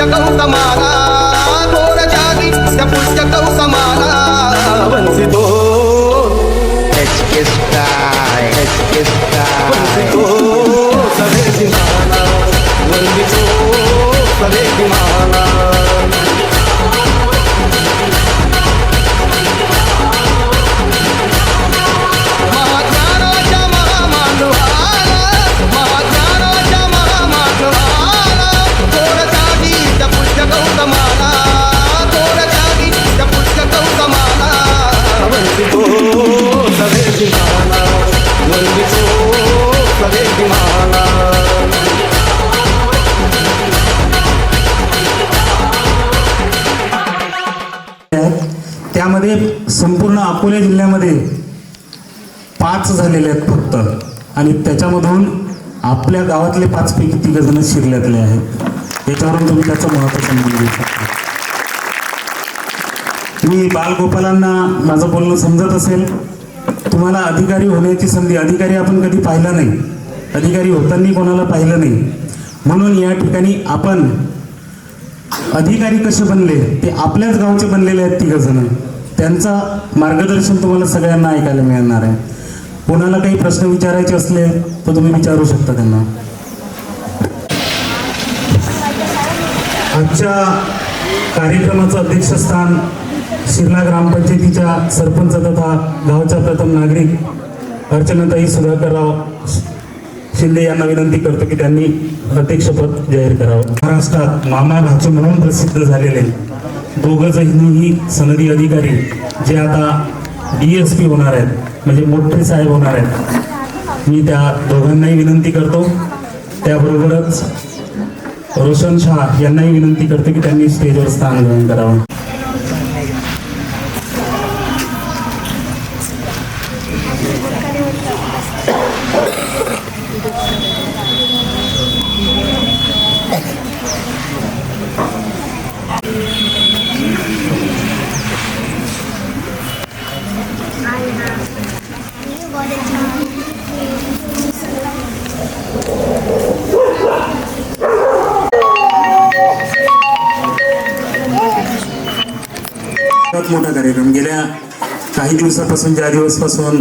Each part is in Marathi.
పుస్తకం సమానా ఘోర జాగిత్య పుస్తకం సమానా వంశితో. ఎస్కెస్తా ఎస్కెస్తా వంశితో. సదే దిమానా వంశితో. సదే దిమానా त्यामध्ये संपूर्ण अकोला जिल्ह्यामध्ये पाच झालेले आहेत फक्त. आणि त्याच्यामधून आपल्या गावातले पाचपैकी तिघ जण शिरल्यातले आहेत. याच्यावरून तुम्ही त्याचं महत्त्व समजून घेऊ शकता. मी बालगोपालांना माझं बोलणं समजत असेल. तुम्हाला अधिकारी होण्याची संधी अधिकारी आपण कधी पाहिला नाही. अधिकारी होताना कोणाला पाहिलं नाही. म्हणून या ठिकाणी आपण अधिकारी कसे बनले ते आपल्याच गावचे बनलेले आहेत तिघ जण. त्यांचा मार्गदर्शन तुम्हाला सगळ्यांना ऐकायला मिळणार आहे. कोणाला काही प्रश्न विचारायचे असले तर तुम्ही विचारू शकता त्यांना. आजच्या कार्यक्रमाचं अध्यक्षस्थान शिरला ग्रामपंचायतीच्या सरपंच तथा गावच्या प्रथम नागरिक अर्चनाताई सुधाकरराव शिंदे यांना विनंती करतो की त्यांनी अध्यक्षपद जाहीर करावं. महाराष्ट्रात मामा भाचू म्हणून प्रसिद्ध झालेले दोघ जणही सनदी अधिकारी जे आता डी एस पी होणार आहेत म्हणजे मोठे साहेब होणार आहेत. मी त्या दोघांनाही विनंती करतो. त्याबरोबरच रोशन शाह यांनाही विनंती करतो की त्यांनी स्टेजवर स्थान ग्रहण करावं. काही दिवसापासून ज्या दिवसपासून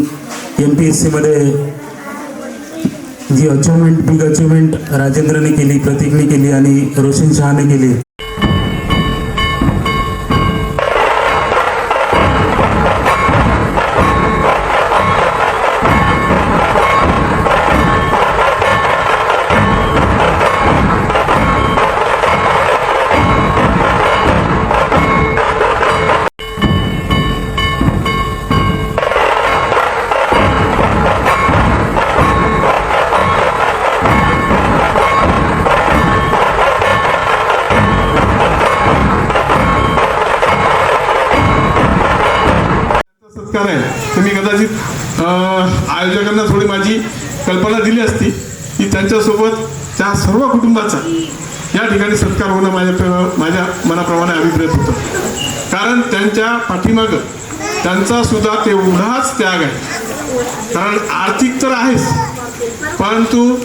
एम पी एस सीमध्ये जी अचिव्हमेंट बिग अचिव्हमेंट राजेंद्रने केली प्रतीकने केली आणि रोशन शहाने केली या ठिकाणी सत्कार होणं माझ्या माझ्या मनाप्रमाणे अभिप्रेत होतं. कारण त्यांच्या पाठीमागं त्यांचा सुद्धा तेवढाच त्याग आहे. कारण आर्थिक तर आहेच परंतु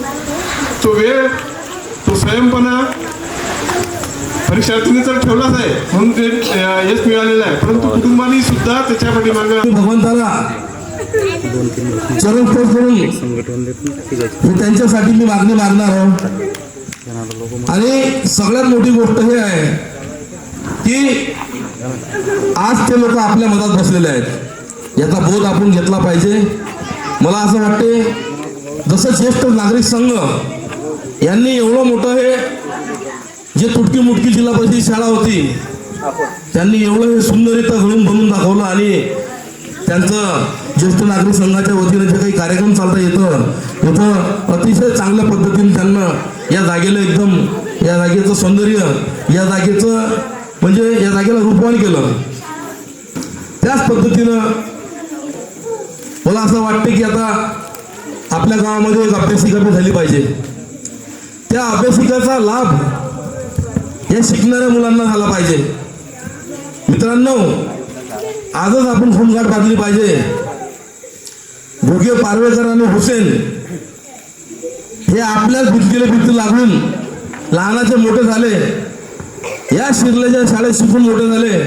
तो वेळ तो स्वयंपणा परीक्षार्थीने तर ठेवलाच आहे म्हणून ते यश मिळालेलं आहे. परंतु कुटुंबाने सुद्धा त्याच्या पाठीमागं भगवंताला चरण करून त्यांच्यासाठी मी मागणी मागणार आहे. आणि सगळ्यात मोठी गोष्ट हे आहे की आज ते लोक आपल्या मनात बसलेले आहेत. याचा बोध आपण घेतला पाहिजे. मला असं वाटते जसं ज्येष्ठ नागरिक संघ यांनी एवढं मोठं हे जे तुटकी मुटकी जिल्हा परिषद शाळा होती त्यांनी एवढं हे सुंदररित्या घडून बनवून दाखवलं आणि त्यांचं ज्येष्ठ नागरिक संघाच्या वतीने जे काही कार्यक्रम चालता येतं इथं अतिशय चांगल्या पद्धतीने त्यांना या जागेला एकदम या जागेचं सौंदर्य या जागेचं म्हणजे या जागेला रूपवान केलं. त्याच पद्धतीनं मला असं वाटतं की आता आपल्या गावामध्ये एक अभ्यासिका झाली पाहिजे. त्या अभ्यासिकाचा लाभ या शिकणाऱ्या मुलांना झाला पाहिजे. मित्रांनो आजच आपण खूनगाठ बांधली पाहिजे. भुगे पारवेकर आणि हुसेन. हे आपल्याच भिंतीला भिंती लागून लहानाचे मोठे झाले. या शिरलेच्या शाळेत शिकून मोठे झाले.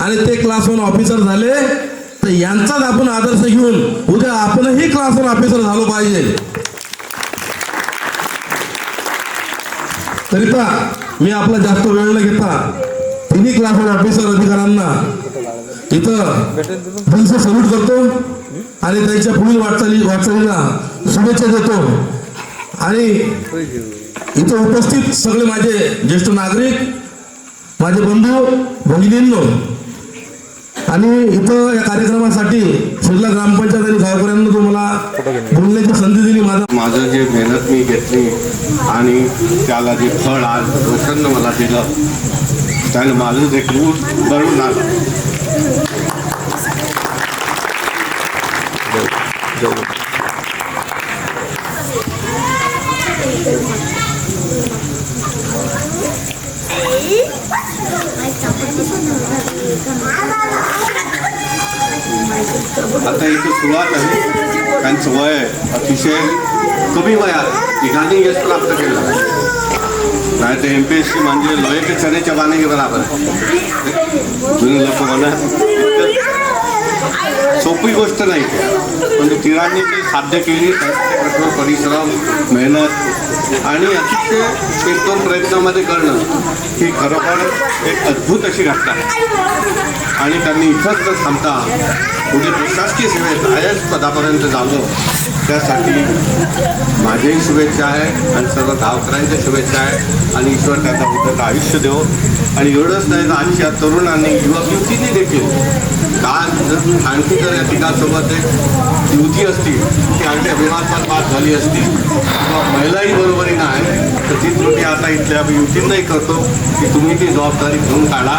आणि ते क्लास वन ऑफिसर झाले. तर यांचाच आपण आदर्श घेऊन उद्या आपणही क्लास वन ऑफिसर झालो पाहिजे. करिता मी आपला जास्त वेळ न घेता तिन्ही क्लास वन ऑफिसर अधिकाऱ्यांना इथं त्यांचं सल्यूट करतो आणि त्यांच्या पुढील वाटचाली वाटचालीला शुभेच्छा देतो. आणि इथं उपस्थित सगळे माझे ज्येष्ठ नागरिक माझे बंधू भगिनींनो आणि इथं या कार्यक्रमासाठी शिरला ग्रामपंचायत आणि गावकऱ्यांना जो मला बोलण्याची संधी दिली माझा माझं जे मेहनत मी घेतली आणि त्याला जे फळ आज प्रसन्न मला दिलं त्यानं माझं जे क्रूर भरून आलं. आता इथे सुरुवात आहे त्यांचं वय अतिशय कमी वयात तिघांनी यश प्राप्त केलं नाही तर एम पी एस सी म्हणजे लोहे के चने चबाने के बराबर जुने लोक म्हणा. सोपी गोष्ट नाही. म्हणजे पण ती साध्य केली त्यांचे कठोर परिश्रम मेहनत आणि अतिशय एक दोन प्रयत्नामध्ये करणं ही खरोखर एक अद्भुत अशी घटना आहे. आणि त्यांनी इथंच न थांबता पुढे प्रशासकीय सेवेत आय एस पदापर्यंत झालो त्यासाठी माझ्याही शुभेच्छा आहे आणि सर्व गावकऱ्यांच्या शुभेच्छा आहे. आणि ईश्वर त्याचा उद्योग आयुष्य देव. आणि एवढंच नाही तर आजच्या तरुणांनी युवक युवतींनी देखील काल आणखी जर या ठिकाणसोबत एक युवती असती ती आणखी अभिमानात बाद झाली असती किंवा महिलाही बरोबरीनं आहे तर ती त्रुटी आता इथल्या युवतींनाही करतो की तुम्ही ती जबाबदारी घेऊन काढा.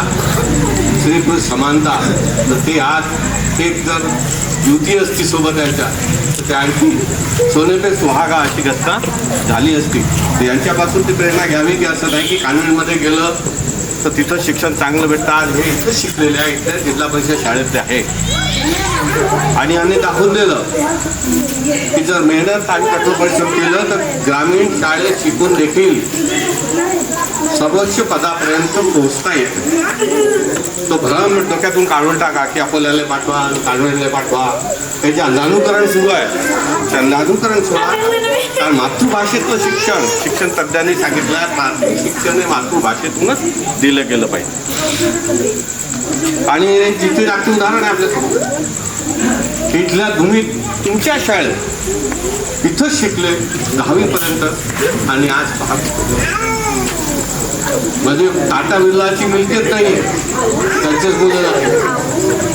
स्त्री पुरुष समानता तर ते आज एक जर युती असती सोबत यांच्या तर ते आणखी सोने पे सुहागा अशी घटना झाली असती. तर यांच्यापासून ती प्रेरणा घ्यावी की असं नाही की कानवेलमध्ये गेलं तर तिथं शिक्षण चांगलं भेटतं आज हे इथं शिकलेले आहे इथल्या जिल्हा परिषद शाळेतले आहे. आणि यांनी दाखवून दिलं की जर मेहनत आणि कठोर परिश्रम केलं तर ग्रामीण शाळेत शिकून देखील सर्वोच्च पदापर्यंत पोहोचता येतं तो भ्रम डोक्यातून काढून टाका की अकोल्याला पाठवा कानवेरला पाठवा. त्याचे अंधानुकरण सुरू आहे त्या अंधानुकरण सोडा कारण मातृभाषेतलं शिक्षण शिक्षण तज्ज्ञांनी सांगितलं मातृ शिक्षण हे मातृभाषेतूनच दिलं गेलं पाहिजे. आणि जिथे लागतं उदाहरण आहे आपल्यासमोर. इथल्या तुम्ही तुमच्या शाळेत. इथंच शिकले दहावीपर्यंत आणि आज पाहत म्हणजे टाटा बिर्लाची मिळतेच नाही त्यांचेच मुलं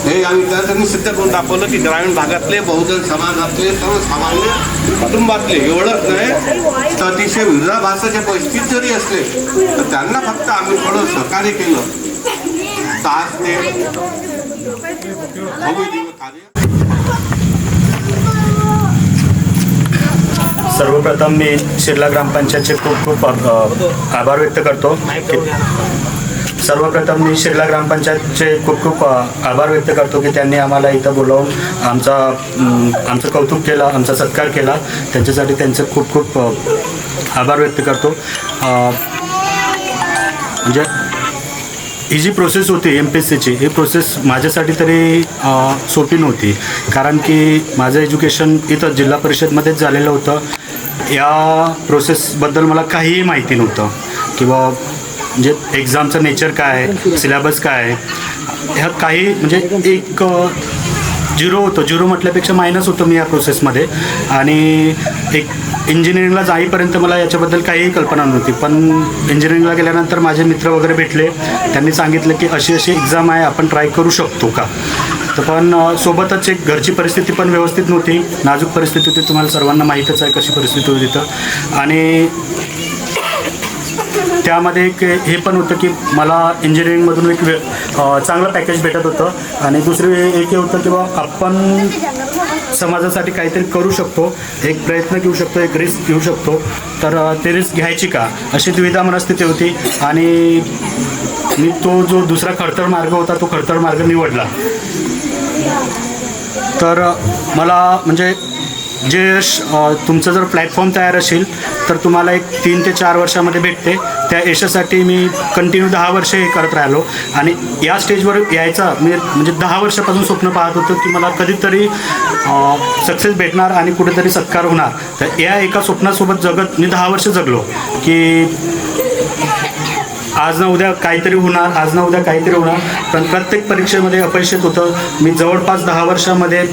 हे आम्ही त्यांनी सिद्ध करून दाखवलं की ग्रामीण भागातले बहुजन समाजातले सर्वसामान्य कुटुंबातले एवढंच नाही तर अतिशय विरोधाभासाच्या परिस्थितीत जरी असले तर त्यांना फक्त आम्ही थोडं सहकार्य केलं. तर आज ते हो, सर्वप्रथम मी शिर्ला ग्रामपंचायतचे खूप खूप आभार व्यक्त करतो. सर्वप्रथम मी शिर्ला ग्रामपंचायतचे खूप खूप आभार व्यक्त करतो की त्यांनी आम्हाला इथं बोलावून आमचा आमचं कौतुक केलं आमचा सत्कार केला. त्यांच्यासाठी त्यांचं खूप खूप आभार व्यक्त करतो. म्हणजे ही जी प्रोसेस होती एम पी एस सीची ही प्रोसेस माझ्यासाठी तरी सोपी नव्हती. कारण की माझं एज्युकेशन इथं जिल्हा परिषदमध्येच झालेलं होतं. या प्रोसेसबद्दल मला काहीही माहिती नव्हतं. किंवा म्हणजे एक्झामचं नेचर काय आहे सिलेबस काय आहे ह्या काही म्हणजे एक झिरो होतं. झिरो म्हटल्यापेक्षा मायनस होतं मी या प्रोसेसमध्ये आणि एक इंजिनिअरिंगला जाईपर्यंत मला याच्याबद्दल काहीही कल्पना नव्हती. पण इंजिनिअरिंगला गेल्यानंतर माझे मित्र वगैरे भेटले. त्यांनी सांगितलं की अशी अशी एक्झाम आहे आपण ट्राय करू शकतो का? तर पण सोबतच एक घरची परिस्थिती पण व्यवस्थित नव्हती. नाजूक परिस्थिती होती तुम्हाला सर्वांना माहीतच आहे कशी परिस्थिती होती तर. आणि त्यामध्ये एक हे पण होतं की मला इंजिनिअरिंगमधून एक वे चांगलं पॅकेज भेटत होतं. आणि दुसरे एक हे होतं की बा आपण समाजासाठी काहीतरी करू शकतो एक प्रयत्न घेऊ शकतो एक रिस्क घेऊ शकतो. तर ते रिस्क घ्यायची का? अशी द्विधा मनस्थिती होती. आणि मी तो जो दुसरा खडतर मार्ग होता तो खडतर मार्ग निवडला. तर मला म्हणजे म्हणजे, जे यश तुमचं जर प्लॅटफॉर्म तयार असेल तर तुम्हाला एक तीन ते चार वर्षामध्ये भेटते. त्या यशासाठी मी कंटिन्यू दहा वर्ष हे करत राहिलो. आणि या स्टेजवर यायचा मी म्हणजे दहा वर्षापासून स्वप्न पाहत होतो की मला कधीतरी सक्सेस भेटणार आणि कुठेतरी सत्कार होणार. तर या एका स्वप्नासोबत जगत मी दहा वर्ष जगलो की आज ना उद्या काहीतरी होणार आज ना उद्या काहीतरी होणार. पण प्रत्येक परीक्षेमध्ये अपयशित होतं. मी जवळपास दहा वर्षामध्ये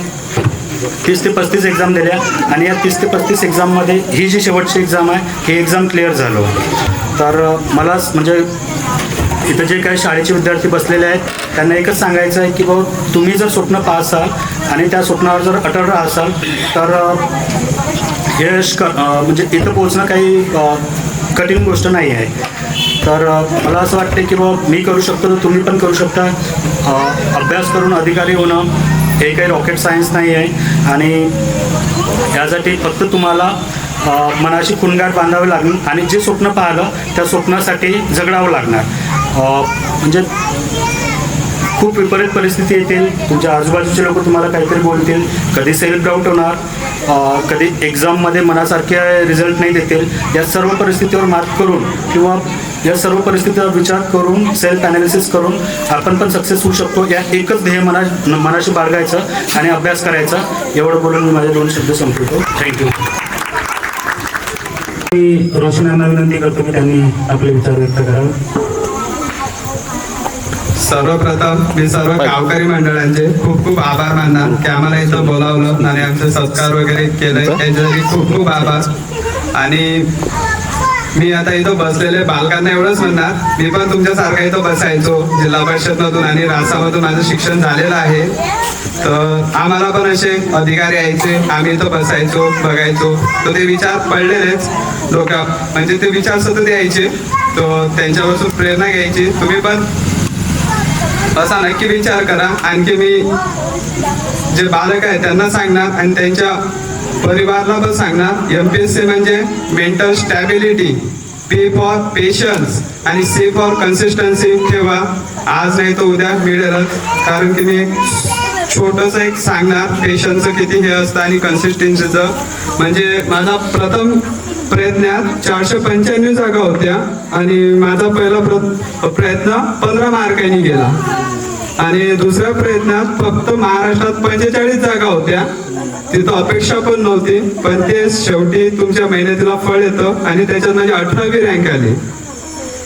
तीस ते पस्तीस एक्झाम दिल्या आणि या तीस ते पस्तीस एक्झाममध्ये ही जी शेवटची एक्झाम आहे ही एक्झाम क्लिअर झालो. तर मला म्हणजे इथं जे काही शाळेचे विद्यार्थी बसलेले आहेत त्यांना एकच सांगायचं आहे की बाबा तुम्ही जर स्वप्न पाहसाल आणि त्या स्वप्नावर जर अटळ राहाल तर यश क म्हणजे इथं पोहोचणं काही कठीण गोष्ट नाही आहे. तर मला असं वाटते की बाबा मी करू शकतो तर तुम्ही पण करू शकता. अभ्यास करून अधिकारी होणं हे काही रॉकेट सायन्स नाही आहे. आणि यासाठी फक्त तुम्हाला मनाशी खुणगाठ बांधावे लागेल. आणि जे स्वप्न पाहिलं त्या स्वप्नासाठी झगडावं लागणार. म्हणजे खूप विपरीत परिस्थिती येतील. तुमच्या आजूबाजूचे लोक तुम्हाला काहीतरी बोलतील. कधी सेल्फ डाऊट होणार? कधी एक्झाममध्ये मनासारखे रिझल्ट नाही देतील. या सर्व परिस्थितीवर मात करून किंवा या सर्व परिस्थितीवर विचार करून सेल्फ ॲनालिसिस करून आपण पण सक्सेस होऊ शकतो. या एकच ध्येय मना मनाशी बाळगायचं आणि अभ्यास करायचा. एवढं बोलून मी माझे दोन शब्द संपवतो. थँक्यू मी रोशन यांना विनंती करतो की त्यांनी आपले विचार व्यक्त करावे. सर्वप्रथम मी सर्व गावकरी मंडळांचे खूप खूप आभार मानणार की आम्हाला इथं बोलावलं आणि आमचे सत्कार वगैरे केले. त्याच्यासाठी खूप खूप आभार. आणि मी आता इथं बसलेले बालकांना एवढंच म्हणणार मी पण तुमच्यासारखा इथं बसायचो जिल्हा परिषदमधून आणि रासामधून माझं शिक्षण झालेलं आहे. तर आम्हाला पण असे अधिकारी यायचे आम्ही इथं बसायचो बघायचो. तर ते विचार पडलेलेच लोक म्हणजे ते विचार सतत यायचे. तर त्यांच्यापासून प्रेरणा घ्यायची. तुम्ही पण असा नक्की विचार करा. आणखी मी जे बालक आहे त्यांना सांगणार आणि त्यांच्या परिवाराला पण सांगणार. एम पी एस सी म्हणजे mental stability P for patience आणि सी फॉर कन्सिस्टन्सी ठेवा. आज नाही तर उद्या मिळेलच. कारण की मी छोटस छोटंसं एक सांगणार. पेशन्सचं किती हे असतं आणि कन्सिस्टन्सीचं म्हणजे माझा प्रथम प्रयत्नात चारशे पंच्याण्णव जागा होत्या आणि माझा पहिला प्र प्रयत्न पंधरा मार्कांनी गेला. आणि दुसऱ्या प्रयत्नात फक्त महाराष्ट्रात पंचेचाळीस जागा होत्या. तिथं अपेक्षा पण नव्हती पण ते शेवटी तुमच्या मेहनतीला फळ येतं आणि त्याच्यात माझी अठरावी रँक आली.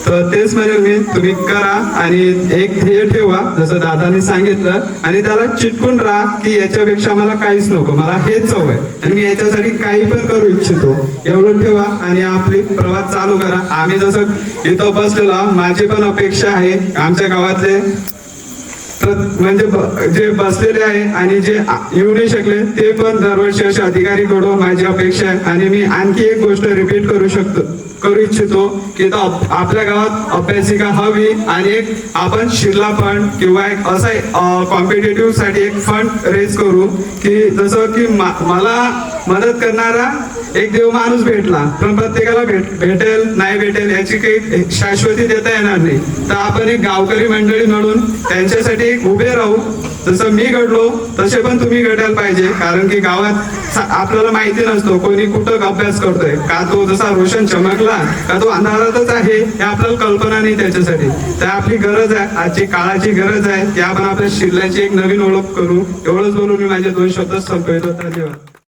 तर तेच म्हणजे मी तुम्ही करा आणि एक ध्येय ठेवा जसं दादाने सांगितलं. आणि त्याला चिटकून राहा की याच्यापेक्षा मला काहीच नको. मला हेच हवंय आणि मी याच्यासाठी काही पण करू इच्छितो. एवढं ठेवा आणि आपली प्रवास चालू करा. आम्ही जसं इथं बसलेलो माझी पण अपेक्षा आहे आमच्या गावातले म्हणजे ब- जे बसलेले आहे आणि जे येऊ नाही शकले ते पण दरवर्षी असे अधिकारी कडून माझी अपेक्षा आहे. आणि मी आणखी एक गोष्ट रिपीट करू शकतो. करू इच्छितो की आपल्या गावात अभ्यासिका हवी आणि एक आपण शिरला फंड किंवा एक असं कॉम्पिटेटिव्हसाठी एक फंड रेज करू की जसं की मा- मला मदत करणारा एक देव माणूस भेटला पण प्रत्येकाला भेट भेटेल नाही भेटेल याची काही शाश्वती देता येणार नाही. तर आपण एक गावकरी मंडळी म्हणून त्यांच्यासाठी उभे राहू. जसं मी घडलो तसे पण तुम्ही घडायला पाहिजे. कारण की गावात आपल्याला माहिती नसतो कोणी कुठं अभ्यास करतोय. का तो जसा रोशन चमकला का तो अंधारातच आहे हे आपल्याला कल्पना नाही त्याच्यासाठी. तर आपली गरज आहे आजची काळाची गरज आहे. की आपण आपल्या शिल्ल्याची एक नवीन ओळख करू. एवढंच बोलून मी माझे दोन शब्द संपवतो. धन्यवाद.